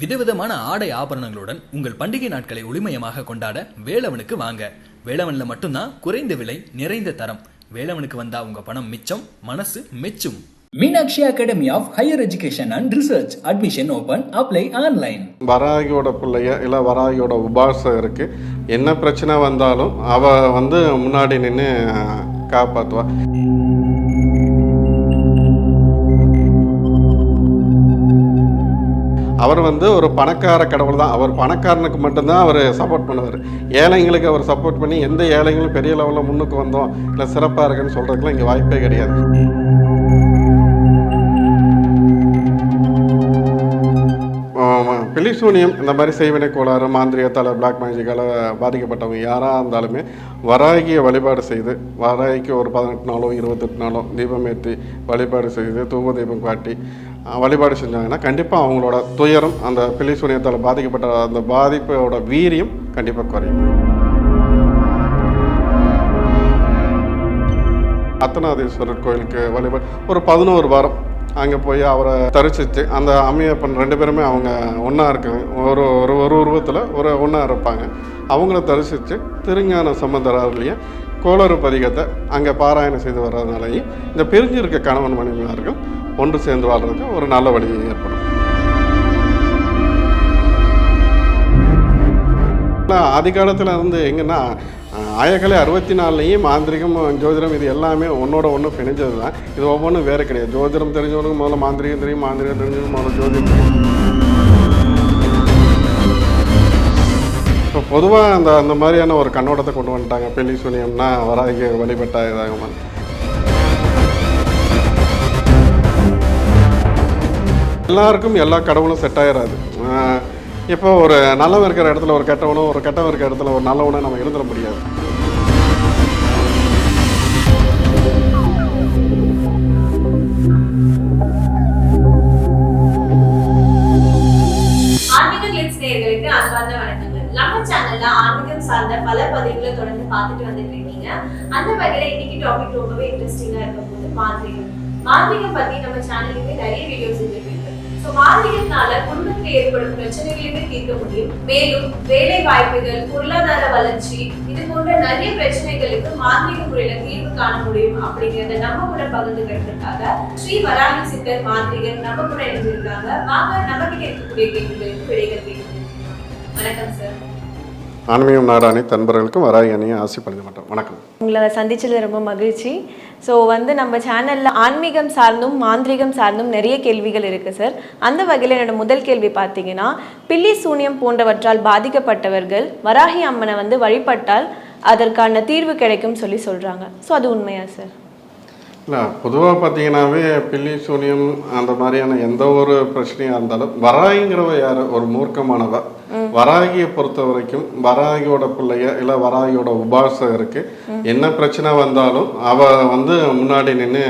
விதவிதமான ஆடை ஆபரணங்களுடன் உங்கள் பண்டிகை நாட்களை ஒளிமயமாக கொண்டாட வேலவனுக்கு வாங்க. வேலவன்ல மட்டும்தான் குறைந்த விலை நிறைந்த தரம். வேலவனுக்கு வந்தா உங்க பணம் மிச்சம் மனசு மெச்சும். Meenakshi academy of higher education and research. Admission open apply online வராகியோட பிள்ளைய இல்லை வராகியோட உபாசகருக்கு என்ன பிரச்சனை வந்தாலும் அவ வந்து முன்னாடி நின்று காப்பாற்றுவா அவர் வந்து ஒரு பணக்கார கடவுள் தான். அவர் பணக்காரனுக்கு மட்டும்தான் அவர் சப்போர்ட் பண்ணுவார். ஏழைங்களுக்கு அவர் சப்போர்ட் பண்ணி எந்த ஏழைங்களும் பெரிய லெவலில் முன்னுக்கு வந்தோம். இல்லை சிறப்பாக இருக்குன்னு சொல்கிறதுக்குலாம் இங்கே வாய்ப்பே கிடையாது. பிலிசூனியம் இந்த மாதிரி செய்வினை கோளாறு மாந்திரியத்தால் பிளாக் மேஜிக்கால் பாதிக்கப்பட்டவங்க யாராக இருந்தாலுமே வராகியை வழிபாடு செய்து வராகிக்கு ஒரு பதினெட்டு நாளோ இருபத்தெட்டு நாளோ தீபம் ஏற்றி வழிபாடு செய்து தூப தீபம் காட்டி வழிபாடு செஞ்சாங்கன்னா கண்டிப்பாக அவங்களோட துயரம் அந்த பிலிசூனியத்தால் பாதிக்கப்பட்ட அந்த பாதிப்போட வீரியம் கண்டிப்பாக குறையும். அத்தனாதீஸ்வரர் கோயிலுக்கு வழிபாடு ஒரு பதினோரு வாரம் அங்கே போய் அவரை தரிசித்து அந்த அம்மையப்பன் ரெண்டு பேருமே அவங்க ஒன்றா இருக்காங்க ஒரு ஒரு ஒரு உருவத்தில் ஒரு ஒன்றா இருப்பாங்க. அவங்கள தரிசித்து திருஞான சம்பந்தரார்லேயே கோளறு பதிகத்தை அங்கே பாராயணம் செய்து வர்றதுனாலையும் இந்த பிரிஞ்சு இருக்க கணவன் மனைவியார்கள் ஒன்று சேர்ந்து வாழ்றதுக்கு ஒரு நல்ல வழியை ஏற்படும் ஆதி காலத்தில் இருந்து எங்கன்னா ஆயக்கலை அறுபத்தி நாலுலேயும் மாந்திரிகம் ஜோதிடம் இது எல்லாமே ஒன்றோட ஒன்று பிணைஞ்சது தான் இது ஒவ்வொன்றும் வேறு கிடையாது. ஜோதிடம் தெரிஞ்சவனுக்கு முதல்ல மாந்திரிகம் தெரியும் மாந்திரிகம் தெரிஞ்சவனுக்கு முதல்ல ஜோதிடம் இப்போ பொதுவாக அந்த அந்த மாதிரியான ஒரு கண்ணோட்டத்தை கொண்டு வந்துட்டாங்க. பெல்லி சூனியம்னா வராகி வழிபட்டா இதாகுமா? எல்லாருக்கும் எல்லா கடவுளும் செட் ஆயிடாது இப்போ ஒரு நல்லவன் இருக்கிற இடத்துல ஒரு கெட்டவனும் ஒரு கெட்டவன் இருக்கிற இடத்துல ஒரு நல்லவனும் நம்ம இருந்துட முடியாது. ஆன்மீக கிளிப்ஸ் நம்ம சேனல்ல ஆன்மீகம் சார்ந்த பல பதிவுகளை தொடர்ந்து பார்த்துட்டு வந்துட்டு இருக்கீங்க. அந்த வகையில இன்னைக்கு டாபிக் ரொம்பவே இன்ட்ரெஸ்டிங்கா இருக்க போது மாந்திரிகம். மாந்திரிகம் பத்தி நம்ம சேனலுக்கு நிறைய வீடியோஸ் இருக்கு ஸோ குடும்பத்தில் ஏற்படும் பிரச்சனைகளையுமே தீர்க்க முடியும். மேலும் வேலை வாய்ப்புகள் பொருளாதார வளர்ச்சி இது போன்ற நிறைய பிரச்சனைகளுக்கு மாந்திரிக முறையில தீர்வு காண முடியும் அப்படிங்கறத நம்ம கூட பகிர்ந்துக்கிறதுக்காக ஸ்ரீ வராகி சித்தர் மாந்திரிகர் நம்ம கூட இருந்திருக்காங்க வாங்க நம்ம கிட்ட இருக்கக்கூடிய கேள்விகளுக்கு விடைகள் கேட்கலாம் வணக்கம் சார் ஆன்மீகம் நாடாணி தன்பர்களுக்கும் வராகி அணியை ஆசைப்படுத்த மாட்டோம். வணக்கம். உங்களை சந்திச்சதுல ரொம்ப மகிழ்ச்சி. ஸோ வந்து நம்ம சேனல்ல ஆன்மீகம் சார்ந்தும் மாந்திரிகம் சார்ந்தும் நிறைய கேள்விகள் இருக்கு சார் அந்த வகையில் என்னோட முதல் கேள்வி பார்த்தீங்கன்னா பில்லி சூனியம் போன்றவற்றால் பாதிக்கப்பட்டவர்கள் வராகி அம்மனை வந்து வழிபட்டால் அதற்கான தீர்வு கிடைக்கும் சொல்லி சொல்றாங்க. ஸோ அது உண்மையா சார் இல்லை பொதுவாக பார்த்தீங்கன்னாவே பில்லி சூனியம் அந்த மாதிரியான எந்த ஒரு பிரச்சனையாக இருந்தாலும் வராகிங்கிறவ யார்? ஒரு மூர்க்கமானவ. வராகியை பொறுத்த வரைக்கும் வராகியோட பிள்ளைய இல்லை வராகியோட உபாசகருக்கு என்ன பிரச்சனை வந்தாலும் அவ வந்து முன்னாடி நின்று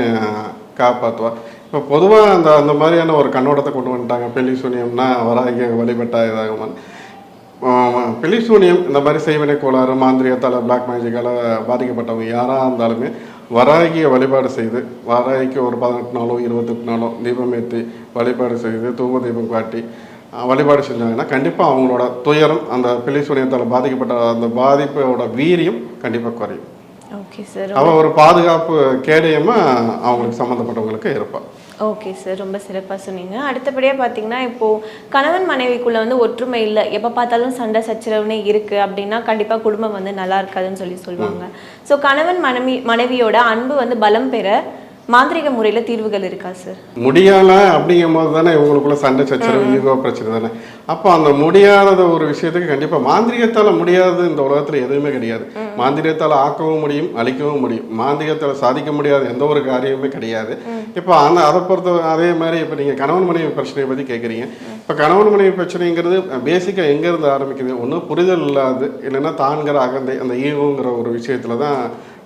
காப்பாற்றுவா இப்போ பொதுவாக அந்த அந்த மாதிரியான ஒரு கண்ணோட்டத்தை கொண்டு வந்துட்டாங்க. பில்லி சூனியம்னா வராகி வழிபட்டா இதாகுமான்னு. இந்த மாதிரி செய்வினை கோளாறு மாந்திரியத்தால பிளாக் மேஜிக்கால் பாதிக்கப்பட்டவங்க யாராக இருந்தாலுமே வராகியை வழிபாடு செய்து வராகிக்கு ஒரு பதினெட்டு நாளோ இருபத்தெட்டு நாளோ தீபம் ஏற்றி வழிபாடு செய்து தூப தீபம் காட்டி வழிபாடு செஞ்சாங்கன்னா கண்டிப்பாக அவங்களோட துயரம் அந்த பிலிசூனியத்தால் பாதிக்கப்பட்ட அந்த பாதிப்போட வீரியம் கண்டிப்பாக குறையும். ஓகே சார் ஒரு பாதுகாப்பு கேடயமாக அவங்களுக்கு சம்மந்தப்பட்டவங்களுக்கு இருப்பாள் ஓகே சார் ரொம்ப சிறப்பாக சொன்னீங்க. அடுத்தபடியாக பார்த்தீங்கன்னா இப்போது கணவன் மனைவிக்குள்ளே வந்து ஒற்றுமை இல்லை. எப்போ பார்த்தாலும் சண்டை சச்சரவுனே இருக்குது அப்படின்னா கண்டிப்பாக குடும்பம் வந்து நல்லா இருக்காதுன்னு சொல்லி சொல்லுவாங்க ஸோ கணவன் மனைவி மனைவியோட அன்பு வந்து பலம் பெற மாந்திரிக முறையில் தீர்வுகள் இருக்கா சார் முடியல அப்படிங்கும் போது தானே இவங்களுக்குள்ள சண்டை சச்சரவு ஈகோ பிரச்சனை தானே. அப்போ அந்த முடியாத ஒரு விஷயத்துக்கு கண்டிப்பாக மாந்திரிகத்தால் முடியாதது இந்த உலகத்தில் எதுவுமே கிடையாது. மாந்திரிகத்தால் ஆக்கவும் முடியும் அழிக்கவும் முடியும். மாந்திரிகத்தால் சாதிக்க முடியாத எந்த ஒரு காரியமுமே கிடையாது. இப்போ அந்த அதை பொறுத்த அதே மாதிரி இப்போ நீங்கள் கணவன் மனைவி பிரச்சனையை பற்றி கேட்குறீங்க இப்போ கணவன் மனைவி பிரச்சனைங்கிறது பேசிக்காக எங்கேருந்து ஆரம்பிக்குது? ஒன்று புரிதல் இல்லாது இல்லைன்னா தான்கிற அகந்தை அந்த ஈகோங்கிற ஒரு விஷயத்தில் தான்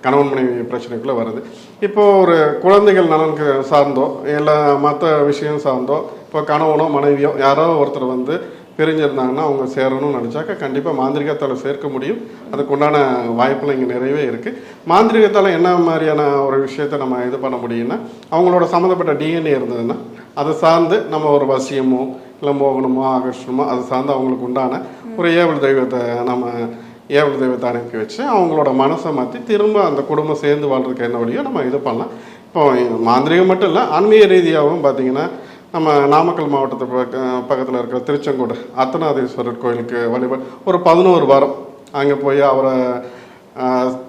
கணவன் மனைவி பிரச்சனைக்குள்ளே வருது. இப்போது ஒரு குழந்தைகள் நலனுக்கு சார்ந்தோ இல்லை மற்ற விஷயம் சார்ந்தோ இப்போ கணவனோ மனைவியோ யாரோ ஒருத்தர் வந்து பிரிஞ்சிருந்தாங்கன்னா அவங்க சேரணும்னு நினச்சாக்க கண்டிப்பாக மாந்திரிகத்தால் சேர்க்க முடியும். அதுக்கு உண்டான வாய்ப்புலாம் இங்கே நிறையவே இருக்குது மாந்திரிகத்தால் என்ன மாதிரியான ஒரு விஷயத்தை நம்ம இது பண்ண முடியும்னா அவங்களோட சம்மந்தப்பட்ட டிஎன்ஏ இருந்ததுன்னா அதை சார்ந்து நம்ம ஒரு வசியமோ இல்லை மோகனமோ ஆகர்ஷணமோ அதை சார்ந்து அவங்களுக்கு உண்டான ஒரு ஏவல் தெய்வத்தை நம்ம ஏவல் தெய்வத்தை அனுப்பி வச்சு அவங்களோட மனசை மாற்றி திரும்ப அந்த குடும்பம் சேர்ந்து வாழ்றதுக்கு என்ன வழியோ நம்ம இது பண்ணலாம். இப்போ மாந்திரிகம் மட்டும் இல்லை ஆன்மீக ரீதியாகவும் பார்த்தீங்கன்னா நம்ம நாமக்கல் மாவட்டத்து பக்க பக்கத்தில் இருக்கிற திருச்செங்கோடு அர்த்தநாதீஸ்வரர் கோயிலுக்கு வழிபாடு ஒரு பதினோரு வாரம் அங்கே போய் அவரை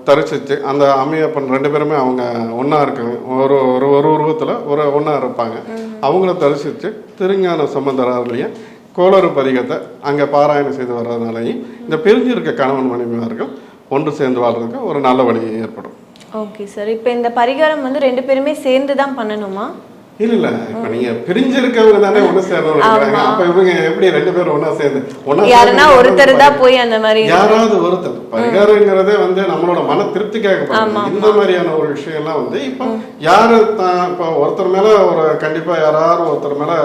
தரிசித்து அந்த அம்மையப்பன் ரெண்டு பேருமே அவங்க ஒன்றா இருக்காங்க ஒரு ஒரு ஒரு உருவத்தில் ஒரு ஒன்றா இருப்பாங்க. அவங்கள தரிசித்து திருஞான சம்பந்தராலையும் கோளறு பதிகத்தை அங்கே பாராயணம் செய்து வர்றதுனாலையும் இந்த பிரிஞ்சிருக்க கணவன் மனைவிமார்கள் ஒன்று சேர்ந்து வாழ்றதுக்கு ஒரு நல்ல வழி ஏற்படும். ஓகே சார் இப்போ இந்த பரிகாரம் வந்து ரெண்டு பேருமே சேர்ந்து தான் பண்ணணுமா? இல்ல இல்ல. இப்ப நீங்க பிரிஞ்சிருக்கவங்க தானே ஒண்ணு நினைக்கிறாங்க. அப்ப இவங்க எப்படி ரெண்டு பேரும் ஒண்ணா சேர்ந்து ஒண்ணா யாருன்னா ஒருத்தர் தான் போய் அந்த மாதிரி யாராவது ஒருத்தர். பரிகாரங்கிறதே வந்து நம்மளோட மன திருப்திக்காக. இந்த மாதிரியான ஒரு விஷயம் எல்லாம் வந்து இப்போ யாரு தான் இப்போ ஒருத்தர் மேல ஒரு கண்டிப்பா யாராவது ஒருத்தர் மேல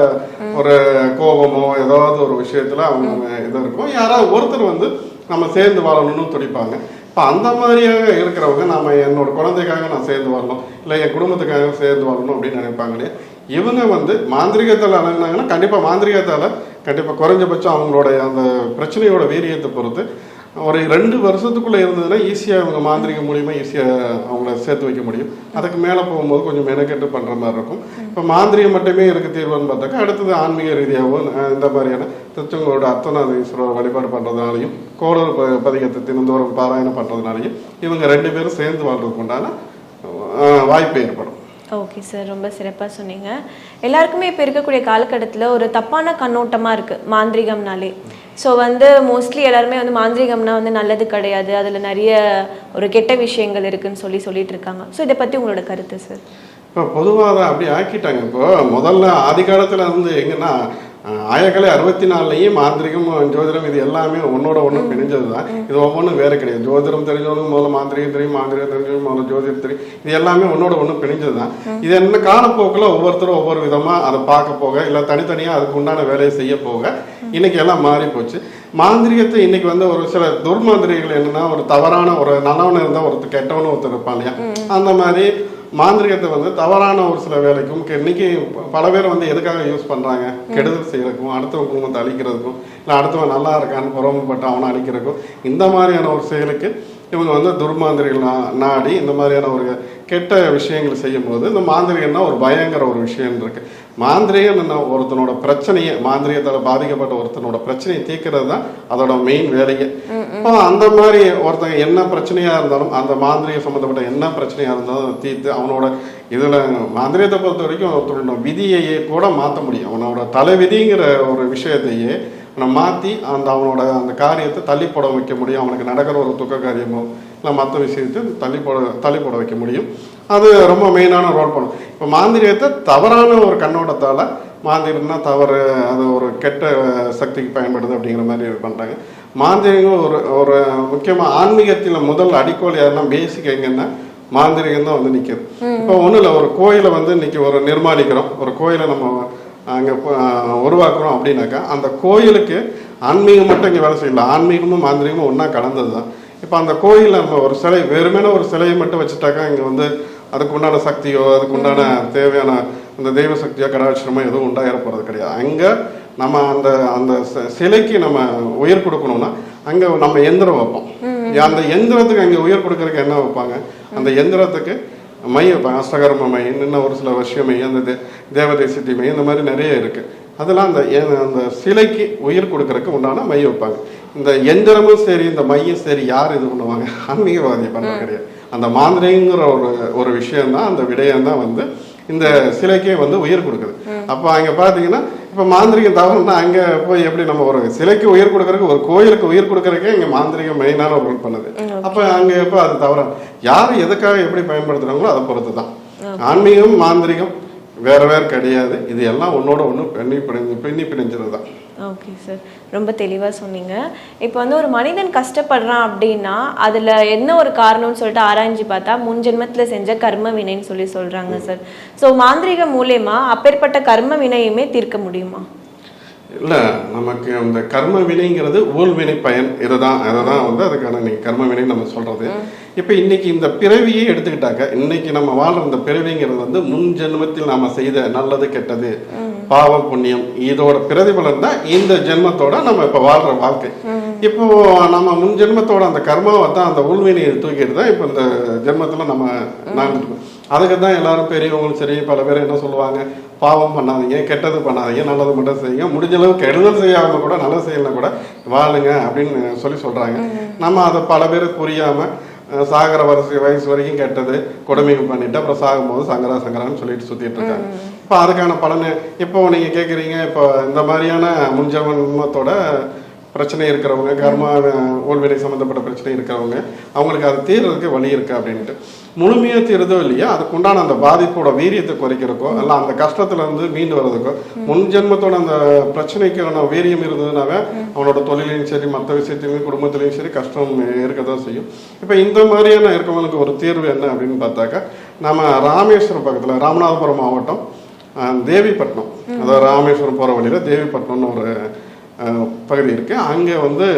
ஒரு கோபமோ ஏதாவது ஒரு விஷயத்துல அவங்க இதாக இருக்கும். யாராவது ஒருத்தர் வந்து நம்ம சேர்ந்து வாழணும்னு துடிப்பாங்க. இப்போ அந்த மாதிரியாக இருக்கிறவங்க நம்ம என்னோட குழந்தைக்காக நான் சேர்ந்து வரணும் இல்லை என் குடும்பத்துக்காக சேர்ந்து வரணும் அப்படின்னு நினைப்பாங்க இல்லையா? இவங்க வந்து மாந்திரிகத்தால் அணுகுனாங்கன்னா கண்டிப்பாக மாந்திரிகத்தால் கண்டிப்பாக குறைஞ்சபட்சம் அவங்களோட அந்த பிரச்சனையோட வீரியத்தை பொறுத்து ஒரு ரெண்டு வருஷத்துக்குள்ளே இருந்ததுன்னா ஈஸியாக அவங்க மாந்திரிக மூலியமாக ஈஸியாக அவங்கள சேர்த்து வைக்க முடியும். அதுக்கு மேலே போகும்போது கொஞ்சம் மெனக்கெட்டு பண்ணுற மாதிரி இருக்கும். இப்போ மாந்திரியம் மட்டுமே இருக்கு தீர்வுன்னு பார்த்தாக்கா அடுத்தது ஆன்மீக ரீதியாகவும் இந்த மாதிரியான திருச்செங்கோட அர்த்தநாதீஸ்வரர் வழிபாடு பண்ணுறதுனாலையும் கோளர் ப- பதிகத்தை தினந்தோறும் பாராயணம் பண்ணுறதுனாலையும் இவங்க ரெண்டு பேரும் சேர்ந்து வாழ்றதுக்கு உண்டான வாய்ப்பு ஏற்படும். ஓகே சார் ரொம்ப சிறப்பாக சொன்னீங்க. எல்லாருக்குமே இப்போ இருக்கக்கூடிய காலகட்டத்தில் ஒரு தப்பான கண்ணோட்டமாக இருக்குது மாந்திரிகம்னாலே. ஸோ வந்து மோஸ்ட்லி எல்லாருமே வந்து மாந்திரிகம்னா வந்து நல்லது கிடையாது. அதில் நிறைய ஒரு கெட்ட விஷயங்கள் இருக்குன்னு சொல்லி சொல்லிட்டு இருக்காங்க ஸோ இதை பற்றி உங்களோட கருத்து சார் இப்போ பொதுவாக அதை அப்படி ஆக்கிட்டாங்க. இப்போ முதல்ல ஆதி காலத்தில் வந்து எங்கன்னா ஆயக்கலை அறுபத்தி நாலுலையும் மாந்திரிகம் ஜோதிடம் இது எல்லாமே ஒன்னோட ஒன்று பிணைஞ்சது தான் இது ஒவ்வொன்றும் வேறு கிடையாது. ஜோதிடம் தெரிஞ்சவனுக்கு முதல்ல மாந்திரிகம் தெரியும் மாந்திரிகம் தெரிஞ்சவங்க முதல்ல ஜோதிடம் தெரியும். இது எல்லாமே ஒன்னோட ஒன்று பிணைஞ்சது தான் இது என்ன காலப்போக்கில் ஒவ்வொருத்தரும் ஒவ்வொரு விதமாக அதை பார்க்க போக இல்லை தனித்தனியாக அதுக்கு உண்டான வேலையை செய்ய போக இன்னைக்கு எல்லாம் மாறி போச்சு மாந்திரிகத்தை இன்னைக்கு வந்து ஒரு சில துர்மாந்திரிகள் என்னன்னா ஒரு தவறான ஒரு நல்லவன் இருந்தால் ஒருத்தர் கெட்டவனு ஒருத்தர் இருப்பான் இல்லையா? அந்த மாதிரி மாந்திரிகத்தை வந்து தவறான ஒரு சில வேலைக்கும் இன்னைக்கு பல பேர் வந்து எதுக்காக யூஸ் பண்றாங்க? கெடுதல் செய்யறதுக்கும் அடுத்தவங்க குடும்பத்தை அழிக்கிறதுக்கும் இல்லை அடுத்தவன் நல்லா இருக்கான்னு புறம்பப்பட்டு அவனை அழிக்கிறதுக்கும் இந்த மாதிரியான ஒரு செயலுக்கு இவங்க வந்து துர்மாந்திரிகள் நாடி இந்த மாதிரியான ஒரு கெட்ட விஷயங்கள் செய்யும்போது இந்த மாந்திரிகம்னா ஒரு பயங்கர ஒரு விஷயம் இருக்கு. மாந்திரிகம் என்ன? ஒருத்தனோட பிரச்சனையை மாந்திரிகத்தால் பாதிக்கப்பட்ட ஒருத்தனோட பிரச்சனையை தீர்க்கிறது தான் அதோட மெயின் வேலையே. இப்போ அந்த மாதிரி ஒருத்தங்க என்ன பிரச்சனையா இருந்தாலும் அந்த மாந்திரிகம் சம்மந்தப்பட்ட என்ன பிரச்சனையா இருந்தாலும் தீர்த்து அவனோட இதுல மாந்திரியத்தை பொறுத்த வரைக்கும் ஒருத்தனோட விதியையே கூட மாற்ற முடியும். அவனோட தலைவிதிங்கிற ஒரு விஷயத்தையே மாற்றி அந்த அவனோட அந்த காரியத்தை தள்ளி போட வைக்க முடியும். அவனுக்கு நடக்கிற ஒரு துக்க காரியமோ இல்லை மற்ற விஷயத்தை தள்ளி போட தள்ளி போட வைக்க முடியும். அது ரொம்ப மெயினான ரோல் பண்ணும். இப்போ மாந்திரியத்தை தவறான ஒரு கண்ணோட்டத்தால் மாந்திரம்னா தவறு அது ஒரு கெட்ட சக்திக்கு பயன்படுது அப்படிங்கிற மாதிரி இது பண்ணுறாங்க மாந்திரிகம் ஒரு ஒரு முக்கியமாக ஆன்மீகத்தில் முதல் அடிக்கோல் யாருன்னா பேசிக் எங்கன்னா மாந்திரிகம் தான் வந்து நிற்கிது இப்போ ஒன்றும் இல்லை ஒரு கோயிலை வந்து இன்னைக்கு ஒரு நிர்மாணிக்கிறோம். ஒரு கோயிலை நம்ம அங்கே உருவாக்குறோம் அப்படின்னாக்கா அந்த கோயிலுக்கு ஆன்மீகம் மட்டும் இங்கே வேலை செய்யல ஆன்மீகமும் மாந்திரிகமும் ஒன்றா கலந்தது தான் இப்போ அந்த கோயிலில் நம்ம ஒரு சிலை வெறுமனே ஒரு சிலையை மட்டும் வச்சுட்டாக்கா இங்கே வந்து அதுக்கு உண்டான சக்தியோ அதுக்கு உண்டான தேவையான அந்த தெய்வ சக்தியோ கடாட்சரமோ எதுவும் உண்டாயிர போகிறது கிடையாது. அங்கே நம்ம அந்த அந்த சி- சிலைக்கு நம்ம உயிர் கொடுக்கணும்னா அங்கே நம்ம எந்திரம் வைப்போம். அந்த எந்திரத்துக்கு அங்கே உயிர் கொடுக்கறதுக்கு என்ன வைப்பாங்க? அந்த எந்திரத்துக்கு மை வைப்பாங்க அஷ்டகர்ம மை இன்னும் ஒரு சில வருஷ மை அந்த தே- தேவதேசித்தி மை இந்த மாதிரி நிறைய இருக்கு. அதெல்லாம் அந்த அந்த சிலைக்கு உயிர் கொடுக்கறதுக்கு உண்டான மை வைப்பாங்க இந்த எந்திரமும் சரி இந்த மையும் சரி யார் இது பண்ணுவாங்க? ஆன்மீகவாதி பண்ணுறது கிடையாது. அந்த மாந்திரைங்கிற ஒரு ஒரு விஷயம் தான் அந்த விடயம் தான் வந்து இந்த சிலைக்கே வந்து உயிர் கொடுக்குது. அப்போ அங்கே பார்த்தீங்கன்னா இப்போ மாந்திரிகம் தவறுனா அங்கே போய் எப்படி நம்ம ஒரு சிலைக்கு உயிர் கொடுக்கறதுக்கு ஒரு கோயிலுக்கு உயிர் கொடுக்கறதுக்கே இங்கே மாந்திரிகம் மெயினான ரோல் பண்ணுது. அப்போ அங்கே எப்போ அது தவற? யார் எதுக்காக எப்படி பயன்படுத்துகிறாங்களோ அதை பொறுத்து தான் ஆன்மீகம் மாந்திரிகம் வேற வேற கிடையாது. இது எல்லாம் ஒன்னோட ஒன்று பெண்ணி பிணைஞ்சு பின்னி பிணைஞ்சது தான் ஓகே சார் ரொம்ப தெளிவாக சொன்னீங்க. இப்போ வந்து ஒரு மனிதன் கஷ்டப்படுறான் அப்படின்னா அதில் என்ன ஒரு காரணம்னு சொல்லிட்டு ஆராய்ஞ்சு பார்த்தா முன் ஜென்மத்தில் செஞ்ச கர்ம வினைன்னு சொல்லி சொல்கிறாங்க சார் ஸோ மாந்திரிகம் மூலயமா அப்பேற்பட்ட கர்ம வினையுமே தீர்க்க முடியுமா? இல்லை நமக்கு அந்த கர்ம வினைங்கிறது ஊழ்வினை பயன் இதுதான். அதுதான் வந்து அதுக்கான இன்னைக்கு கர்ம வினை நம்ம சொல்றது. இப்போ இன்னைக்கு இந்த பிறவியை எடுத்துக்கிட்டாக்க இன்னைக்கு நம்ம வாழ்ற இந்த பிறவிங்கிறது வந்து முன் ஜென்மத்தில் நாம செய்த நல்லது கெட்டது பாவம் புண்ணியம் இதோட பிரதிபலன் தான் இந்த ஜென்மத்தோட நம்ம இப்போ வாழ்ற வாழ்க்கை. இப்போ நம்ம முன் ஜென்மத்தோட அந்த கர்மாவை தான் அந்த உள்வினையை தூக்கிட்டு தான் இப்போ இந்த ஜென்மத்தில் நம்ம நடந்துருக்கோம் அதுக்கு தான் எல்லாரும் பெரியவங்களும் சரி பல பேர் என்ன சொல்லுவாங்க பாவம் பண்ணாதீங்க கெட்டது பண்ணாதீங்க நல்லது மட்டும் செய்யுங்க. முடிஞ்ச அளவு கெடுதல் செய்யாம கூட நல்லது செய்யலாம் கூட வாழுங்க அப்படின்னு சொல்லி சொல்றாங்க. நம்ம அதை பல பேர் புரியாம அஹ், சாகர வரிசை வயசு வரைக்கும் கெட்டது கொடுமைகள் பண்ணிட்டு அப்புறம் சாகும்போது சங்கரா சங்கரான்னு சொல்லிட்டு சுத்திட்டு இருக்காங்க. இப்போ அதுக்கான பலனை இப்போ நீங்க கேக்குறீங்க இப்போ இந்த மாதிரியான முன்ஜன்மத்தோட பிரச்சனை இருக்கிறவங்க கர்மா ஓல்வினை சம்மந்தப்பட்ட பிரச்சனை இருக்கிறவங்க அவங்களுக்கு அது தீர்றதுக்கு வழி இருக்கு அப்படின்ட்டு முழுமையாக தீருதோ இல்லையா அதுக்கு உண்டான அந்த பாதிப்போட வீரியத்தை குறைக்கிறக்கோ அல்ல அந்த கஷ்டத்துல இருந்து மீண்டு வர்றதுக்கோ முன் ஜென்மத்தோட அந்த பிரச்சனைக்கான வீரியம் இருந்ததுனாவே அவனோட தொழிலையும் சரி மற்ற விஷயத்திலையும் குடும்பத்திலையும் சரி கஷ்டம் இருக்க தான் செய்யும். இப்போ இந்த மாதிரியான இருக்கவங்களுக்கு ஒரு தீர்வு என்ன அப்படின்னு பார்த்தாக்கா நம்ம ராமேஸ்வரம் பக்கத்தில் ராமநாதபுரம் மாவட்டம் தேவிப்பட்டினம். அதாவது ராமேஸ்வரம் போகிற வழியில் தேவிப்பட்டினம்னு ஒரு பகுதி இருக்கு. அங்கே வந்து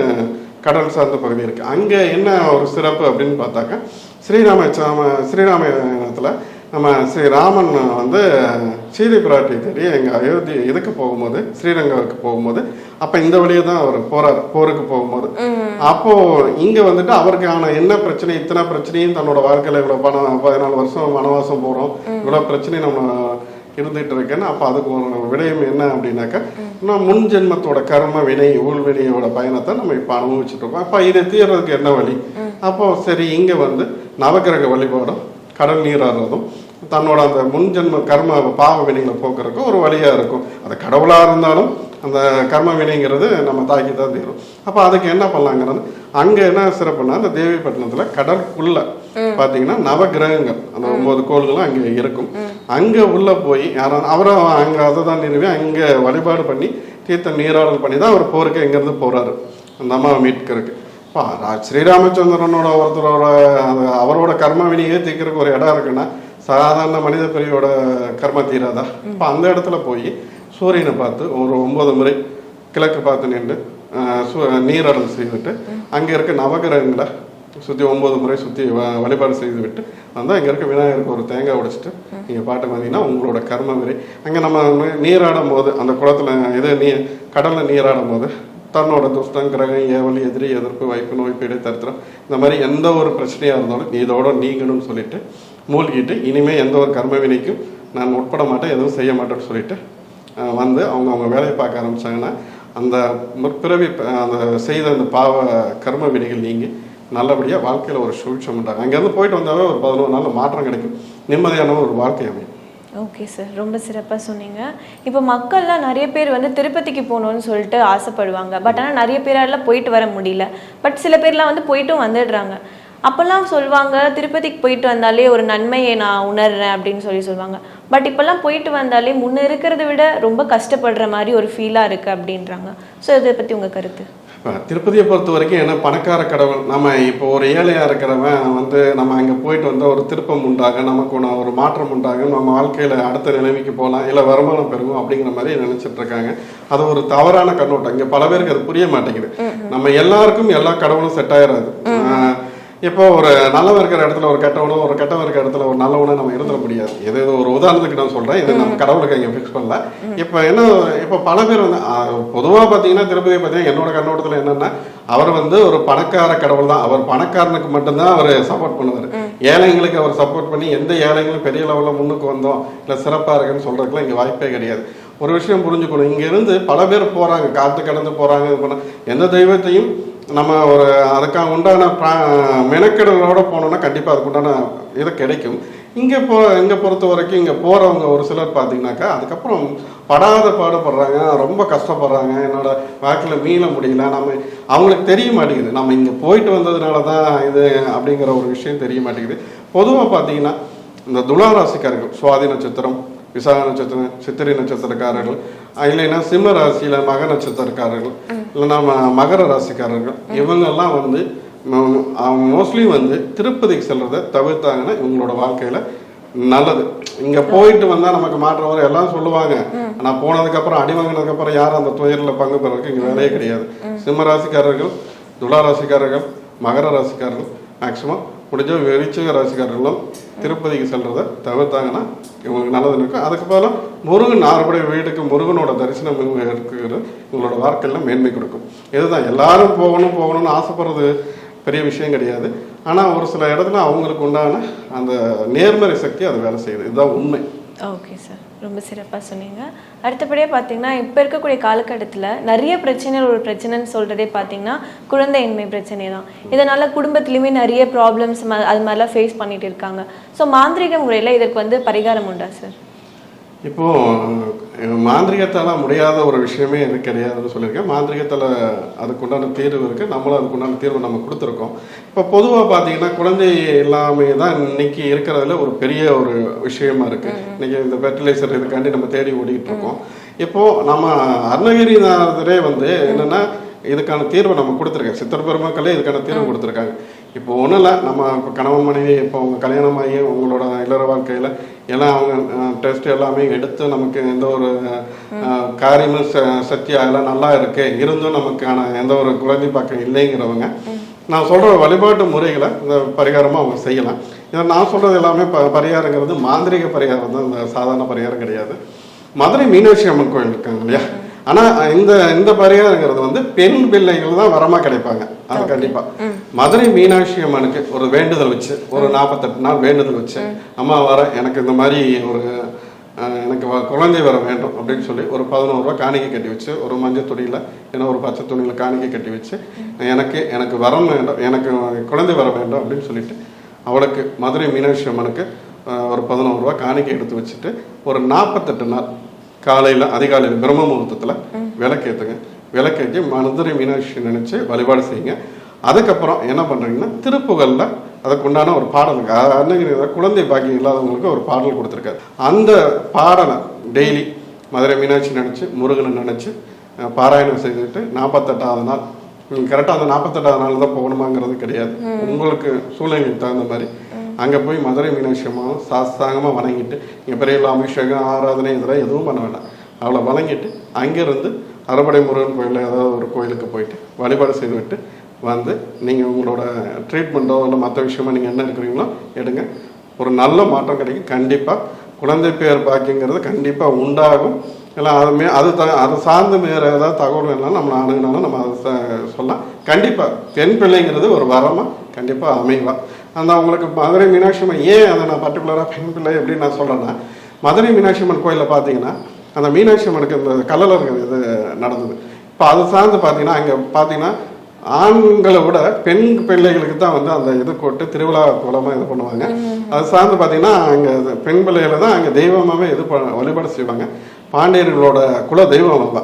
கடல் சார்ந்த பகுதி இருக்கு. அங்கே என்ன ஒரு சிறப்பு அப்படின்னு பார்த்தாக்க ஸ்ரீராம சாம ஸ்ரீராமத்தில் நம்ம ஸ்ரீராமன் வந்து சீதை பிராட்டி தேடி எங்கள் அயோத்தி இதுக்கு போகும்போது ஸ்ரீரங்காவுக்கு போகும்போது அப்போ இந்த வழியே தான் அவர் போறார். போருக்கு போகும்போது. அப்போ இங்கே வந்துட்டு அவருக்கான என்ன பிரச்சனை இத்தனை பிரச்சனையும் தன்னோட வாழ்க்கையில் இவ்வளோ பணம் பதினாலு வருஷம் வனவாசம் போகிறோம் இவ்வளோ பிரச்சனை நம்ம இருந்துட்டு இருக்கேன்னா அப்போ அதுக்கு ஒரு விடயம் என்ன அப்படின்னாக்கா நான் முன் ஜென்மத்தோட கர்ம வினை ஊழ்வினையோட பயணத்தை நம்ம இப்போ அனுபவிச்சுட்டு இருக்கோம். அப்போ இதை தீர்றதுக்கு என்ன வழி? அப்போ சரி இங்கே வந்து நவக்கிரக வழிபாடும் கடல் நீராடுறதும் தன்னோட அந்த முன் ஜென்ம கர்ம பாவ வினைகளை போக்குறதுக்கு ஒரு வழியாக இருக்கும். அது கடவுளாக இருந்தாலும் அந்த கர்ம வினைங்கிறது நம்ம தாக்கி தான் தீரும். அப்போ அதுக்கு என்ன பண்ணலாங்கிறது அங்கே என்ன சிறப்புனா அந்த தேவிப்பட்டினத்தில் கடற்குள்ளே பார்த்தீங்கன்னா நவகிரகங்கள். அந்த ஒன்பது கோள்களும் அங்கே இருக்கும். அங்கே உள்ள போய் யாரும் அவரும் அங்கே அதை தான் நிறுவி அங்கே வழிபாடு பண்ணி தீர்த்த நீராடல் பண்ணி தான் அவர் போருக்கு இங்கேருந்து போறாரு. அந்த அம்மாவை மீட்கிறதுக்கு. இப்போ ஸ்ரீராமச்சந்திரனோட ஒருத்தரோட அவரோட கர்ம வினியே தீர்க்கறதுக்கு ஒரு இடம் இருக்குன்னா சாதாரண மனித பிரிவோட கர்ம தீராதா? இப்போ அந்த இடத்துல போய் சூரியனை பார்த்து ஒரு ஒன்பது முறை கிழக்கு பார்த்து நின்று நீராடல் செய்துவிட்டு அங்கே இருக்க நவகிரகங்களை சுற்றி ஒன்பது முறை சுற்றி வழிபாடு செய்து விட்டு வந்தால் இங்கே இருக்க விநாயகருக்கு ஒரு தேங்காய் உடைச்சிட்டு நீங்கள் பாட்டு வந்தீங்கன்னா உங்களோட கர்ம விரை அங்கே நம்ம நீராடும் போது அந்த குளத்துல இது நீ கடலில் நீராடும் போது தன்னோட துஷ்டம் கிரகம் ஏவல் எதிரி எதிர்ப்பு வைப்பு நோய் பீடை தரித்திரம் இந்த மாதிரி எந்த ஒரு பிரச்சனையாக இருந்தாலும் நீ இதோட நீங்கணும்னு சொல்லிட்டு மூழ்கிட்டு இனிமேல் எந்த ஒரு கர்ம வினைக்கும் நான் உட்பட மாட்டேன் எதுவும் செய்ய மாட்டேன்னு சொல்லிட்டு வந்து அவங்க அவங்க வேலையை பார்க்க ஆரம்பிச்சாங்கன்னா அந்த முற்பிறவி அந்த செய்த அந்த பாவ கர்ம வினைகள் நீங்கி நல்லபடியாக வாழ்க்கையில் ஒரு சூழ்ச்சி உண்டாகும் அங்கேருந்து போயிட்டு வந்தாவே ஒரு பதினோரு நாளில் மாற்றம் கிடைக்கும். நிம்மதியான ஒரு வாழ்க்கை அமையும். ஓகே சார் ரொம்ப சிறப்பாக சொன்னீங்க. இப்போ மக்கள்லாம் நிறைய பேர் வந்து திருப்பதிக்கு போகணும்னு சொல்லிட்டு ஆசைப்படுவாங்க. பட் ஆனால் நிறைய பேரால போயிட்டு வர முடியல. பட் சில பேர்லாம் வந்து போயிட்டும் வந்துடுறாங்க. அப்போல்லாம் சொல்லுவாங்க திருப்பதிக்கு போயிட்டு வந்தாலே ஒரு நன்மையை நான் உணர்றேன் அப்படின்னு சொல்லி சொல்லுவாங்க பட் இப்போல்லாம் போயிட்டு வந்தாலே முன்ன இருக்கிறத விட ரொம்ப கஷ்டப்படுற மாதிரி ஒரு ஃபீலாக இருக்குது அப்படின்றாங்க. ஸோ இதை பற்றி உங்கள் கருத்து? இப்போ திருப்பதியை பொறுத்த வரைக்கும் என்ன பணக்கார கடவுள். நம்ம இப்போ ஒரு ஏழையாக இருக்கிறவன் வந்து நம்ம அங்கே போயிட்டு வந்தால் ஒரு திருப்பம் உண்டாக நமக்கு ஒன்று ஒரு மாற்றம் உண்டாகும் நம்ம வாழ்க்கையில் அடுத்த நிலைமைக்கு போகலாம் இல்லை வருமானம் பெருகும் அப்படிங்கிற மாதிரி நினச்சிட்டு இருக்காங்க. அது ஒரு தவறான கண்ணோட்டம். இங்கே பல பேருக்கு அது புரிய மாட்டேங்குது. நம்ம எல்லாருக்கும் எல்லா கடவுளும் செட் ஆயிடாது இப்போ ஒரு நல்லவன் இருக்கிற இடத்துல ஒரு கெட்டவனும் ஒரு கெட்டவன் இருக்கிற இடத்துல ஒரு நல்லவனும் நம்ம இருந்துட முடியாது. இது ஒரு உதாரணத்துக்கு நான் சொல்றேன். இது நம்ம கடவுளுக்கு இங்கே ஃபிக்ஸ் பண்ணல. இப்போ என்ன இப்போ பல பேர் வந்து பொதுவாக பார்த்தீங்கன்னா திருப்பதி பார்த்தீங்கன்னா என்னோட கண்ணோட்டத்தில் என்னன்னா அவர் வந்து ஒரு பணக்கார கடவுள் தான். அவர் பணக்காரனுக்கு மட்டும்தான் அவர் சப்போர்ட் பண்ணுவார். ஏழைங்களுக்கு அவர் சப்போர்ட் பண்ணி எந்த ஏழைங்களும் பெரிய லெவலில் முன்னுக்கு வந்தோம். இல்லை சிறப்பாக இருக்குன்னு சொல்றதுக்குலாம் இங்கே வாய்ப்பே கிடையாது. ஒரு விஷயம் புரிஞ்சுக்கணும். இங்க இருந்து பல பேர் போறாங்க. காத்து கடந்து போறாங்க. இது பண்ண எந்த தெய்வத்தையும் நம்ம ஒரு அதுக்காக உண்டான ப- மெனக்கெடலோட போனோம்னா கண்டிப்பாக அதுக்கு உண்டான இது கிடைக்கும். இங்கே போ இங்கே பொறுத்த வரைக்கும் இங்கே போகிறவங்க ஒரு சிலர் பார்த்தீங்கன்னாக்கா அதுக்கப்புறம் படாத பாடுபடுறாங்க ரொம்ப கஷ்டப்படுறாங்க. என்னோட வாழ்க்கையில் மீள முடியல. நம்ம அவங்களுக்கு தெரிய மாட்டேங்குது. நம்ம இங்கே போயிட்டு வந்ததுனால தான் இது அப்படிங்கிற ஒரு விஷயம் தெரிய மாட்டேங்குது. பொதுவாக பார்த்தீங்கன்னா இந்த துளாராசிக்காரர்கள் சுவாதி நட்சத்திரம் விசாக நட்சத்திரம் சித்திரை நட்சத்திரக்காரர்கள் இல்லைன்னா சிம்ம ராசியில மக நட்சத்திரக்காரர்கள் இல்லைன்னா மகர ராசிக்காரர்கள் இவங்கெல்லாம் வந்து மோஸ்ட்லி வந்து திருப்பதிக்கு செல்றதை தவிர்த்தாங்கன்னா இவங்களோட வாழ்க்கையில நல்லது. இங்க போயிட்டு வந்தா நமக்கு மாற்றம் வரும் எல்லாம் சொல்லுவாங்க. ஆனா போனதுக்கு அப்புறம் அடி வாங்கினதுக்கு அப்புறம் யாரும் அந்த துயரில் பங்கு பெறதுக்கு இங்க வேலையே கிடையாது. சிம்ம ராசிக்காரர்கள் துலா ராசிக்காரர்கள் மகர ராசிக்காரர்கள் மேக்சிமம் முடிஞ்ச விருச்சிக ராசிக்காரர்களும் திருப்பதிக்கு செல்றதை தவிர்த்தாங்கன்னா இவங்களுக்கு நல்லது இருக்கும் அதுக்கு பதிலாக முருகன் ஆறுபடை வீட்டுக்கு முருகனோட தரிசனம் இருக்கிற இருக்கிறது உங்களோட வாழ்க்கையில் மேன்மை கொடுக்கும். இதுதான். எல்லாரும் போகணும் போகணும்னு ஆசைப்படுறது பெரிய விஷயம் கிடையாது. ஆனால் ஒரு சில இடத்துல அவங்களுக்கு உண்டான அந்த நேர்மறை சக்தி அது வேலை செய்யுது. இதுதான் உண்மை. ஓகே சார் ரொம்ப சிறப்பாக சொன்னீங்க. அடுத்தபடியாக பார்த்தீங்கன்னா இப்போ இருக்கக்கூடிய காலகட்டத்தில் நிறைய பிரச்சனைகள் ஒரு பிரச்சனைன்னு சொல்கிறதே பார்த்தீங்கன்னா குழந்தையின்மை பிரச்சனை தான் இதனால் குடும்பத்துலேயுமே நிறைய ப்ராப்ளம்ஸ் அது மாதிரிலாம் ஃபேஸ் பண்ணிட்டு இருக்காங்க. ஸோ மாந்திரீக முறையில் இதற்கு வந்து பரிகாரம் உண்டா சார் இப்போ மாந்திரிகத்தால முடியாத ஒரு விஷயமே இது கிடையாதுன்னு சொல்லியிருக்கேன். மாந்திரிகத்தால அதுக்குண்டான தீர்வு இருக்கு. நம்மளும் அதுக்குண்டான தீர்வு நம்ம கொடுத்துருக்கோம். இப்போ பொதுவாக பார்த்தீங்கன்னா குழந்தை எல்லாமே தான் இன்னைக்கு இருக்கிறதுல ஒரு பெரிய ஒரு விஷயமா இருக்கு. இன்னைக்கு இந்த ஃபெர்டிலைசர் இதுக்காண்டி நம்ம தேடி ஓடிக்கிட்டு இருக்கோம் இப்போ நம்ம அருணகிரிநாதரே வந்து என்னன்னா இதுக்கான தீர்வை நம்ம கொடுத்துருக்கேன் சித்தர் பெருமக்களே இதுக்கான தீர்வு கொடுத்துருக்காங்க. இப்போ ஒன்றும் இல்லை நம்ம இப்போ கணவன் மனைவி இப்போ அவங்க கல்யாணம் ஆகி உங்களோட இல்லற வாழ்க்கையில் எல்லாம் அவங்க டெஸ்ட் எல்லாமே எடுத்து நமக்கு எந்த ஒரு காரியமும் ச- சக்தியா எல்லாம் நல்லா இருக்கு. இருந்தும் நமக்கான எந்த ஒரு குழந்தை பார்க்க இல்லைங்கிறவங்க நான் சொல்கிற வழிபாட்டு முறைகளை இந்த பரிகாரமாக அவங்க செய்யலாம். ஏன்னா நான் சொல்கிறது எல்லாமே ப பரிகாரங்கிறது மாந்திரிக பரிகாரம் தான் இந்த சாதாரண பரிகாரம் கிடையாது. மதுரை மீனாட்சி அம்மன் கோயில் இருக்காங்க இல்லையா? ஆனா இந்த இந்த பரிகாரங்கிறது வந்து பெண் பிள்ளைகள் தான் வரமா கிடைப்பாங்க. அது கண்டிப்பா. மதுரை மீனாட்சி அம்மனுக்கு ஒரு வேண்டுதல் வச்சு ஒரு நாற்பத்தெட்டு நாள் வேண்டுதல் வச்சு அம்மா வர எனக்கு இந்த மாதிரி ஒரு எனக்கு குழந்தை வர வேண்டும் அப்படின்னு சொல்லி ஒரு பதினோரு ரூபா காணிக்கை கட்டி வச்சு ஒரு மஞ்சள் துணியில ஏன்னா ஒரு பச்சை துணியில காணிக்கை கட்டி வச்சு எனக்கு எனக்கு வரம் வேண்டும் எனக்கு குழந்தை வர வேண்டும் அப்படின்னு சொல்லிட்டு அவளுக்கு மதுரை மீனாட்சி அம்மனுக்கு ஒரு பதினோரு ரூபா காணிக்கை எடுத்து வச்சுட்டு ஒரு நாற்பத்தெட்டு நாள் காலையில் அதிகாலையில் பிரம்ம முகூர்த்தத்தில் விளக்கேற்றுங்க விளக்கேற்றி மதுரை மீனாட்சி நினைச்சு வழிபாடு செய்யுங்க. அதுக்கப்புறம் என்ன பண்ணுறீங்கன்னா திருப்புகழில் அதுக்கு உண்டான ஒரு பாடல் அன்னைக்கு குழந்தை பாக்கியம் இல்லாதவங்களுக்கு ஒரு பாடல் கொடுத்துருக்காரு. அந்த பாடலை டெய்லி மதுரை மீனாட்சி நினச்சி முருகனை நினச்சி பாராயணம் செய்துட்டு நாற்பத்தெட்டாவது நாள். கரெக்டாக அந்த நாற்பத்தெட்டாவது நாள் தான் போகணுமாங்கிறது கிடையாது. உங்களுக்கு சூழ்நிலைக்கு தகுந்த மாதிரி அங்கே போய் மதுரை மீனாட்சி அம்மாவும் சாஸ்தாங்கமாக வணங்கிட்டு இங்கே பெரிய அபிஷேகம் ஆராதனை இதெல்லாம் எதுவும் பண்ண வேண்டாம். அவளை வணங்கிட்டு அங்கேருந்து அறுபடை முருகன் கோயிலில் ஏதாவது ஒரு கோயிலுக்கு போயிட்டு வழிபாடு செய்துவிட்டு வந்து நீங்கள் உங்களோட ட்ரீட்மெண்ட்டோ இல்லை மற்ற விஷயமா நீங்கள் என்ன இருக்கிறீங்களோ எடுங்க. ஒரு நல்ல மாற்றம் கிடைக்கும். கண்டிப்பாக குழந்தை பேர் பாக்கியங்கிறது கண்டிப்பாக உண்டாகும். இல்லை அதுமே அது த அது சார்ந்து வேறு ஏதாவது தகவல் வேணாலும் நம்ம அணுகினாலும் நம்ம அதை சொல்லலாம். கண்டிப்பாக பெண் பிள்ளைங்கிறது ஒரு வரமாக கண்டிப்பாக அமைவா. அந்த அவங்களுக்கு மதுரை மீனாட்சி அம்மன் ஏன் அதை நான் பர்டிகுலராக பெண் பிள்ளை எப்படி நான் சொல்கிறேன்னா மதுரை மீனாட்சி அம்மன் கோயிலில் பார்த்தீங்கன்னா அந்த மீனாட்சி அம்மனுக்கு இந்த கல்லலர்கள் இது நடந்தது. இப்போ அது சார்ந்து பார்த்தீங்கன்னா அங்கே பார்த்தீங்கன்னா ஆண்களை விட பெண் பிள்ளைகளுக்கு தான் வந்து அந்த இது போட்டு திருவிழா குலமாக இது பண்ணுவாங்க. அது சார்ந்து பார்த்தீங்கன்னா அங்கே பெண் பிள்ளைகளை தான் அங்கே தெய்வமாகவே இது வழிபாடு செய்வாங்க. பாண்டியர்களோட குல தெய்வம் அவ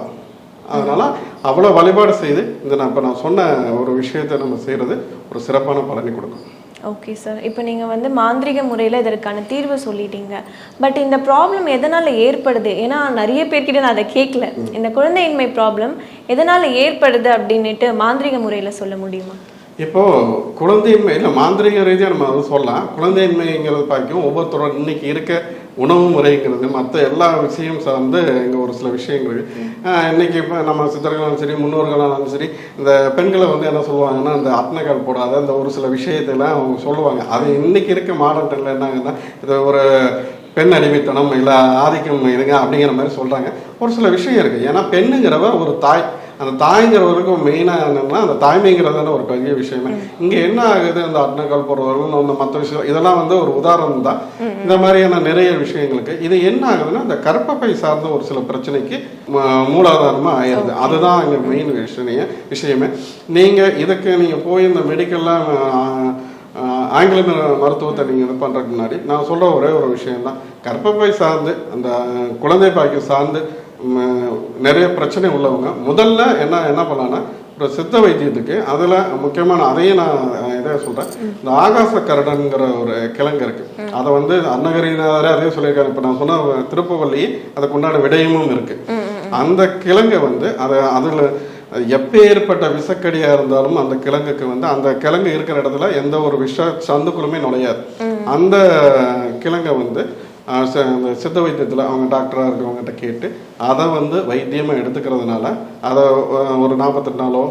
அதனால அவ்வளோ வழிபாடு செய்து இந்த நான் இப்போ நான் சொன்ன ஒரு விஷயத்தை நம்ம செய்கிறது ஒரு சிறப்பான பலனை கொடுக்கும். ஓகே சார் இப்போ நீங்கள் வந்து மாந்திரிக முறையில் இதற்கான தீர்வு சொல்லிட்டீங்க. பட் இந்த ப்ராப்ளம் எதனால் ஏற்படுது? ஏன்னா நிறைய பேர்கிட்ட நான் அதை கேட்கல இந்த குழந்தையின்மை ப்ராப்ளம் எதனால் ஏற்படுது அப்படின்னுட்டு மாந்திரிக முறையில் சொல்ல முடியுமா? இப்போ குழந்தையின்மை இல்லை மாந்திரிக ரீதியாக நம்ம அதை சொல்லலாம். குழந்தையின்மைங்கிறது பார்க்கும் ஒவ்வொருத்தரோட இன்னைக்கு இருக்க உணவு முறைங்கிறது மற்ற எல்லா விஷயம் சார்ந்து இங்கே ஒரு சில விஷயங்கள். இன்றைக்கி இன்னைக்கு இப்போ நம்ம சித்தர்களாலும் சரி முன்னோர்களாலும் சரி இந்த பெண்களை வந்து என்ன சொல்லுவாங்கன்னா இந்த அட்னக்கால் போடாத இந்த ஒரு சில விஷயத்தெல்லாம் அவங்க சொல்லுவாங்க. அது இன்னைக்கு இருக்க மாடல் டைம்ல என்னங்கன்னா இது ஒரு பெண் அடிமைத்தனம் இல்லை ஆதிக்கம் இருங்க அப்படிங்கிற மாதிரி சொல்கிறாங்க ஒரு சில விஷயம் இருக்குது ஏன்னா பெண்ணுங்கிறவ ஒரு தாய் அந்த தாய்ங்கிறவருக்கு மெயினாக என்னன்னா அந்த தாய்மைங்கிறது தானே ஒரு பெரிய விஷயமே. இங்கே என்ன ஆகுது? அந்த அட்னக்கால் போடுறவர்கள் அந்த மற்ற விஷயம் இதெல்லாம் வந்து ஒரு உதாரணம் தான். இந்த மாதிரியான நிறைய விஷயங்களுக்கு இது என்ன ஆகுதுன்னா இந்த கர்ப்பப்பை சார்ந்த ஒரு சில பிரச்சனைக்கு ம- மூலாதாரமா ஆயிடுது அதுதான் இங்கே மெயின் விஷயம் விஷயமே. நீங்கள் இதுக்கு நீங்கள் போய் இந்த மெடிக்கல்லாம் ஆங்கில மரு- மருத்துவத்தை நீங்கள் இது பண்ணுறதுக்கு முன்னாடி நான் சொல்கிற ஒரே ஒரு விஷயம்தான். கர்ப்பப்பை சார்ந்து அந்த குழந்தை பாக்கியம் சார்ந்து நிறைய பிரச்சனை உள்ளவங்க. முதல்ல என்ன என்ன பண்ணலான்னா ஒரு சித்த வைத்தியத்துக்கு அதில் முக்கியமான அதையும் நான் இதை சொல்கிறேன் இந்த ஆகாச கரடன்கிற ஒரு கிழங்கு இருக்குது அதை வந்து அன்னகரினாரே அதே சொல்லியிருக்காரு. இப்போ நான் சொன்ன திருப்பவள்ளி அதுக்கு உண்டான விடயமும் இருக்குது அந்த கிழங்கை வந்து அதை அதில் எப்பேற்பட்ட விசக்கடியாக இருந்தாலும் அந்த கிழங்குக்கு வந்து அந்த கிழங்கு இருக்கிற இடத்துல எந்த ஒரு விஷ சந்துக்குள்ளுமே நுழையாது. அந்த கிழங்கை வந்து சித்த வைத்தியத்தில் அவங்க டாக்டராக இருக்கவங்ககிட்ட கேட்டு அதை வந்து வைத்தியமாக எடுத்துக்கிறதுனால அதை ஒரு நாற்பத்தெட்டு நாளோ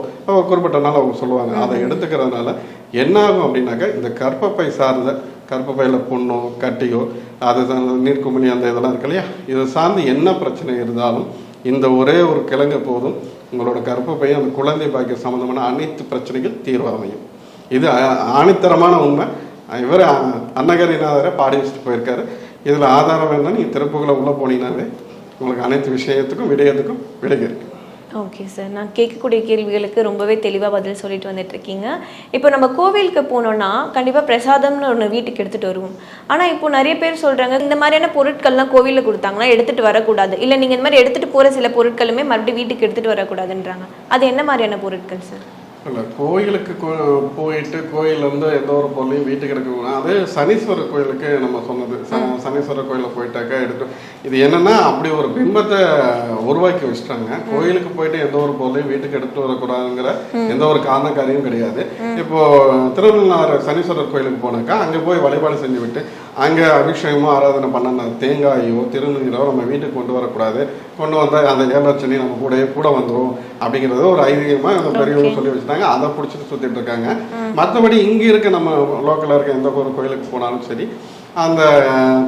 குறிப்பிட்ட நாள் அவங்க சொல்லுவாங்க. அதை எடுத்துக்கிறதுனால என்ன ஆகும் அப்படின்னாக்கா இந்த கர்ப்பப்பை சார்ந்த கர்ப்பப்பையில் புண்ணோ கட்டியோ அது சார்ந்த நீர்க்குமிழி அந்த இதெல்லாம் இருக்கு இல்லையா? இதை சார்ந்து என்ன பிரச்சனை இருந்தாலும் இந்த ஒரே ஒரு கிழங்கு போதும் உங்களோட கர்ப்பப்பை அந்த குழந்தை பாக்கிய சம்மந்தமான அனைத்து பிரச்சனைகள் தீர்வு அமையும் இது ஆணித்தரமான உண்மை. இவர் அன்னகரிநாதரை பாடி வச்சுட்டு போயிருக்காரு. இதில் ஆதாரம் வேணும்னா நீங்கள் திறப்புகளை உள்ளே போனீங்கன்னாவே உங்களுக்கு அனைத்து விஷயத்துக்கும் விடயத்துக்கும் விடை ஓகே சார். நான் கேட்கக்கூடிய கேள்விகளுக்கு ரொம்பவே தெளிவாக பதில் சொல்லிட்டு வந்துட்டு இருக்கீங்க இப்போ நம்ம கோவிலுக்கு போனோம்னா கண்டிப்பாக பிரசாதம்னு ஒன்று வீட்டுக்கு எடுத்துகிட்டு வருவோம். ஆனால் இப்போ நிறைய பேர் சொல்கிறாங்க இந்த மாதிரியான பொருட்கள்லாம் கோவிலில் கொடுத்தாங்கன்னா எடுத்துகிட்டு வரக்கூடாது. இல்லை நீங்கள் இந்த மாதிரி எடுத்துகிட்டு போகிற சில பொருட்களுமே மறுபடியும் வீட்டுக்கு எடுத்துகிட்டு வரக்கூடாதுன்றாங்க. அது என்ன மாதிரியான பொருட்கள் சார்? இல்லை கோயிலுக்கு போயிட்டு கோயிலேருந்து எந்த ஒரு பொருளையும் வீட்டுக்கு எடுக்க அது சனீஸ்வரர் கோயிலுக்கு நம்ம சொன்னது. சனீஸ்வரர் கோயிலில் போயிட்டாக்கா எடுத்து இது என்னன்னா அப்படி ஒரு பிம்பத்தை உருவாக்கி வச்சுட்டாங்க. கோயிலுக்கு போயிட்டு எந்த ஒரு பொருளையும் வீட்டுக்கு எடுத்து வரக்கூடாதுங்கிற எந்த ஒரு காரணக்காரியும் கிடையாது. இப்போ திருநள்ளாறு சனீஸ்வரர் கோயிலுக்கு போனாக்கா அங்கே போய் வழிபாடு செஞ்சு விட்டு அங்கே அபிஷேகமோ ஆராதனை பண்ண தேங்காயோ திருநீரோ நம்ம வீட்டுக்கு கொண்டு வரக்கூடாது. கொண்டு வந்தால் அந்த ஏழச்சனி நம்ம கூடயே கூட வந்துடும் அப்படிங்கிறது ஒரு ஐதீகமாக அந்த பெரியவங்க சொல்லி வச்சுட்டாங்க. அதை பிடிச்சிட்டு சுற்றிட்டு இருக்காங்க. மற்றபடி இங்கே இருக்க நம்ம லோக்கலில் இருக்க எந்த ஒரு கோயிலுக்கு போனாலும் சரி அந்த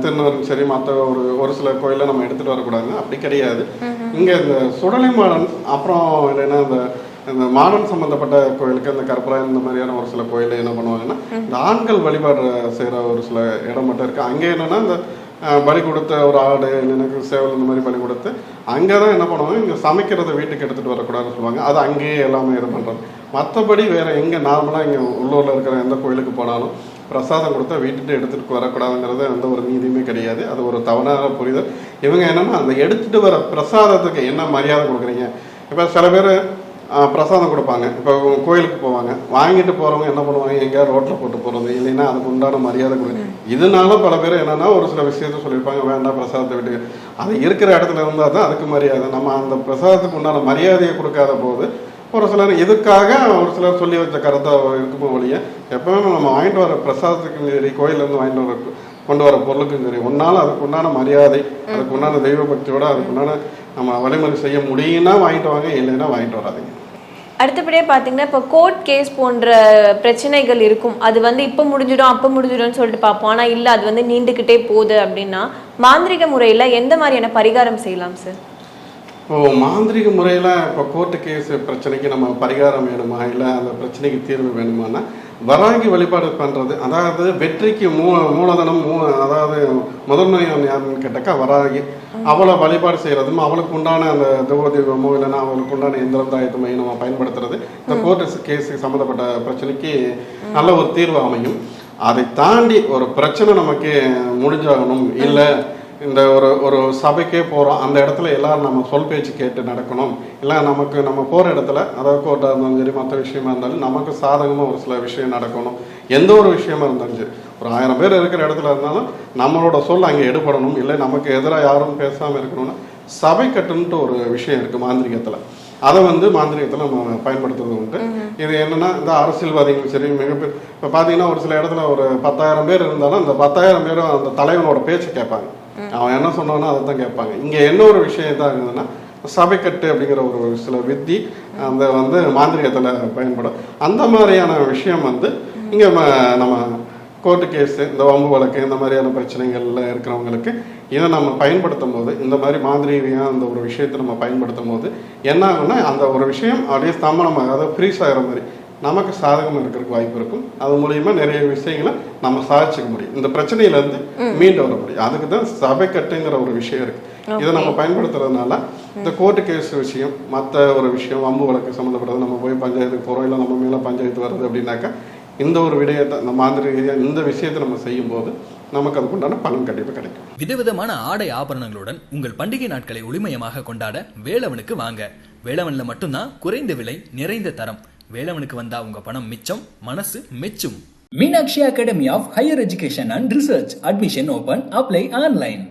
திருநூறும் சரி மற்ற ஒரு ஒரு சில கோயிலில் நம்ம எடுத்துகிட்டு வரக்கூடாதுங்க அப்படி கிடையாது. இங்கே இந்த சுடலை மாடன் அப்புறம் இல்லைன்னா இந்த இந்த மானம் சம்மந்தப்பட்ட கோயிலுக்கு இந்த கற்பூரம் இந்த மாதிரியான ஒரு சில கோயிலில் என்ன பண்ணுவாங்கன்னா இந்த ஆண்கள் வழிபாடு செய்கிற ஒரு சில இடம் மட்டும் இருக்குது அங்கே என்னென்னா இந்த பலி கொடுத்த ஒரு ஆடு எனக்கு சேவல் இந்த மாதிரி பலி கொடுத்து அங்கே தான் என்ன பண்ணுவாங்க இங்கே சமைக்கிறத வீட்டுக்கு எடுத்துகிட்டு வரக்கூடாதுன்னு சொல்லுவாங்க. அது அங்கேயே எல்லாமே இது பண்ணுறாங்க மற்றபடி வேறு எங்கே நார்மலாக இங்கே உள்ளூரில் இருக்கிற எந்த கோயிலுக்கு போனாலும் பிரசாதம் கொடுத்தா வீட்டுட்டு எடுத்துகிட்டு வரக்கூடாதுங்கிறது எந்த ஒரு நீதியுமே கிடையாது. அது ஒரு தவறான புரிதல். இவங்க என்னன்னா அந்த எடுத்துகிட்டு வர பிரசாதத்துக்கு என்ன மரியாதை கொடுக்குறீங்க? இப்போ சில பேர் பிரசாதம் கொடுப்பாங்க. இப்போ கோயிலுக்கு போவாங்க. வாங்கிட்டு போகிறவங்க என்ன பண்ணுவாங்க? எங்கேயாவது ரோட்டில் போட்டு போகிறது இல்லைன்னா அதுக்கு உண்டான மரியாதை கொடுங்க இதனால பல பேர் என்னன்னா ஒரு சில விஷயத்த சொல்லியிருப்பாங்க. வேண்டாம் பிரசாதத்தை விட்டு. அது இருக்கிற இடத்துல இருந்தால் தான் அதுக்கு மரியாதை. நம்ம அந்த பிரசாதத்துக்கு உண்டான மரியாதையை கொடுக்காத போது ஒரு சிலர் இதுக்காக ஒரு சிலர் சொல்லி வச்ச கருத்தை இருக்குமோ ஒழிய எப்பவுமே நம்ம வாங்கிட்டு வர பிரசாதத்துக்கும் சரி கோயிலேருந்து வாங்கிட்டு வர கொண்டு வர பொருளுக்கும் சரி ஒன்னால அதுக்கு உண்டான மரியாதை அதுக்கு உண்டான தெய்வ பக்தியோட அதுக்கு உண்டான நம்ம வழிமுறை செய்ய முடியும்னா வாங்கிட்டு வாங்க இல்லைன்னா வாங்கிட்டு வராதீங்க. அடுத்தபடியே பார்த்தீங்கன்னா இப்போ கோர்ட் கேஸ் போன்ற பிரச்சனைகள் இருக்கும். அது வந்து இப்போ முடிஞ்சிடும் அப்போ முடிஞ்சிடும்னு சொல்லிட்டு பார்ப்போம். ஆனால் இல்லை அது வந்து நீண்டுக்கிட்டே போகுது அப்படின்னா மாந்திரிக முறையில் எந்த மாதிரியான பரிகாரம் செய்யலாம் சார் இப்போ மாந்திரிக முறையில் இப்போ கோர்ட்டு கேஸ் பிரச்சனைக்கு நம்ம பரிகாரம் வேணுமா? இல்லை அந்த பிரச்சனைக்கு தீர்வு வேணுமானா? வராகி வழிபாடு பண்ணுறது அதாவது வெற்றிக்கு மூ மூலதனம் மூ அதாவது முதன்மை யாருன்னு கேட்டாக்கா வராகி. அவளை வழிபாடு செய்கிறதும் அவளுக்கு உண்டான அந்த தெய்வ தெய்வமோ இல்லைன்னா அவளுக்கு உண்டான தாயத்தமையும் நம்ம பயன்படுத்துறது இந்த கோர்ட்டு கேஸ் சம்மந்தப்பட்ட பிரச்சனைக்கு நல்ல ஒரு தீர்வு அமையும். அதை தாண்டி ஒரு பிரச்சனை நமக்கு முடிஞ்சாகணும் இல்லை இந்த ஒரு ஒரு சபைக்கே போகிறோம் அந்த இடத்துல எல்லாரும் நம்ம சொல் பேச்சு கேட்டு நடக்கணும். இல்லை நமக்கு நம்ம போகிற இடத்துல அதாவது கோர்ட்டாக இருந்தாலும் சரி மற்ற விஷயமா இருந்தாலும் நமக்கு சாதகமாக ஒரு சில விஷயம் நடக்கணும். எந்த ஒரு விஷயமா இருந்தாலும் சரி. ஒரு ஆயிரம் பேர் இருக்கிற இடத்துல இருந்தாலும் நம்மளோட சொல் அங்கே எடுபடணும். இல்லை நமக்கு எதிராக யாரும் பேசாமல் இருக்கணும்னா சபை கட்டுன்ட்டு ஒரு விஷயம் இருக்குது மாந்திரிகத்தில். அதை வந்து மாந்திரிகத்தில் நம்ம பயன்படுத்துறது உண்டு. இது என்னன்னா இந்த அரசியல்வாதிகளும் சரி மிகப்பெரிய இப்போ பார்த்தீங்கன்னா ஒரு சில இடத்துல ஒரு பத்தாயிரம் பேர் இருந்தாலும் அந்த பத்தாயிரம் பேரும் அந்த தலைவனோட பேச்சு கேட்பாங்க. அவன் என்ன சொன்னானோ அதை தான் கேட்பாங்க. இங்கே என்ன ஒரு விஷயம் தான் இருந்ததுன்னா சபைக்கட்டு அப்படிங்கிற ஒரு சில வித்தி அந்த வந்து மாந்திரிகத்தில் பயன்படும். அந்த மாதிரியான விஷயம் வந்து இங்கே நம்ம கோர்ட்டு கேஸு இந்த வம்பு வழக்கு இந்த மாதிரியான பிரச்சனைகள்ல இருக்கிறவங்களுக்கு இதை நம்ம பயன்படுத்தும் போது இந்த மாதிரி மாதிரியாக அந்த ஒரு விஷயத்தை நம்ம பயன்படுத்தும் போது என்ன ஆகும்னா அந்த ஒரு விஷயம் அப்படியே ஸ்தம்பனமாக அதாவது ஃப்ரீஸ் ஆகிற மாதிரி. நமக்கு சாதகம் இருக்கிறதுக்கு வாய்ப்பு இருக்கும். அது மூலியமா நிறைய விஷயங்களை நம்ம சாதிச்சுக்க முடியும். இந்த பிரச்சனையிலேருந்து மீண்டு வர முடியும். அதுக்கு தான் சபை கட்டுங்கிற ஒரு விஷயம் இருக்கு. இதை நம்ம பயன்படுத்துறதுனால இந்த கோர்ட்டு கேஸ் விஷயம் மற்ற ஒரு விஷயம் வம்பு வழக்கு சம்மந்தப்பட்டது நம்ம போய் பஞ்சாயத்துக்கு போகிறோம் இல்லை நம்ம மேலே பஞ்சாயத்து வருது அப்படின்னாக்கா இந்த ஒரு விடயத்தை இந்த மாதிரி இந்த விஷயத்தை நம்ம செய்யும்போது நமக்கு அதுக்குண்டான பலன் கண்டிப்பாக கிடைக்கும். விதவிதமான ஆடை ஆபரணங்களுடன் உங்கள் பண்டிகை நாட்களை ஒளிமயமாக கொண்டாட வேலவனுக்கு வாங்க. வேலவன்ல மட்டும்தான் குறைந்த விலை நிறைந்த தரம். வேளவனுக்கு வந்தா உங்க பணம் மிச்சம் மனசு மெச்சும் Meenakshi academy of higher education and research admission open apply online